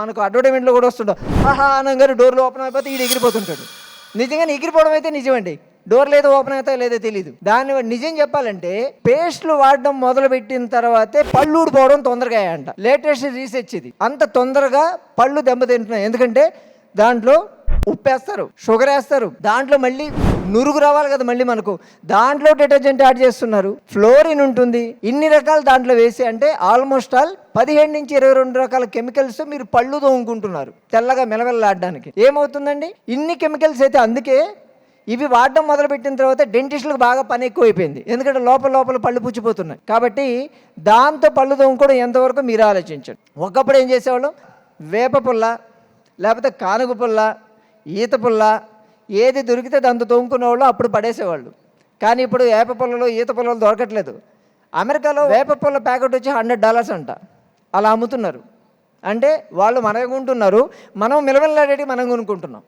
మనకు అడ్వర్టైజ్మెంట్లో కూడా వస్తుంటాం. ఆహా అనగానే డోర్లు ఓపెన్ అయిపోతే ఈడు ఎగిరిపోతుంటాడు నిజంగా ఎగిరిపోవడం అయితే నిజమండి. డోర్ లేదో ఓపెన్ అవుతా లేదో తెలియదు దాన్ని నిజం చెప్పాలంటే పేస్ట్లు వాడడం మొదలు పెట్టిన తర్వాతే పళ్ళు ఊడిపోవడం తొందరగా అంట లేటెస్ట్ రీసెర్చ్ ఇది. అంత తొందరగా పళ్ళు దెబ్బతింటున్నాయి. ఎందుకంటే దాంట్లో ఉప్పు వేస్తారు షుగర్ వేస్తారు. దాంట్లో మళ్ళీ నురుగు రావాలి కదా మళ్ళీ మనకు. దాంట్లో డిటర్జెంట్ యాడ్ చేస్తున్నారు. ఫ్లోరిన్ ఉంటుంది. ఇన్ని రకాలు దాంట్లో వేసి అంటే ఆల్మోస్ట్ ఆల్ పదిహేడు నుంచి ఇరవై రెండు రకాల కెమికల్స్ మీరు పళ్ళు తోముకుంటున్నారు తెల్లగా మెలవెల్లాడడానికి ఏమవుతుందండి? ఇన్ని కెమికల్స్ అయితే అందుకే ఇవి వాడడం మొదలుపెట్టిన తర్వాత డెంటిస్టులకు బాగా పని ఎక్కువైపోయింది. ఎందుకంటే లోపల లోపల పళ్ళు పుచ్చిపోతున్నాయి. కాబట్టి దాంతో పళ్ళు తోముకోవడం ఎంతవరకు మీరు ఆలోచించండి. ఒకప్పుడు ఏం చేసేవాళ్ళం? వేప పుల్ల లేకపోతే కానుగు పుల్ల ఈత పుల్ల ఏది దొరికితే దాంతో తోముకునే వాళ్ళు అప్పుడు పడేసేవాళ్ళు. కానీ ఇప్పుడు వేప పుల్లలు ఈత పుల్లలు దొరకట్లేదు. అమెరికాలో వేప పుల్ల ప్యాకెట్ వచ్చి హండ్రెడ్ డాలర్స్ అంట. అలా అమ్ముతున్నారు. అంటే వాళ్ళు మనమే కొంటున్నారు మనం మిలవల్లాడేటి మనం కొనుక్కుంటున్నాం.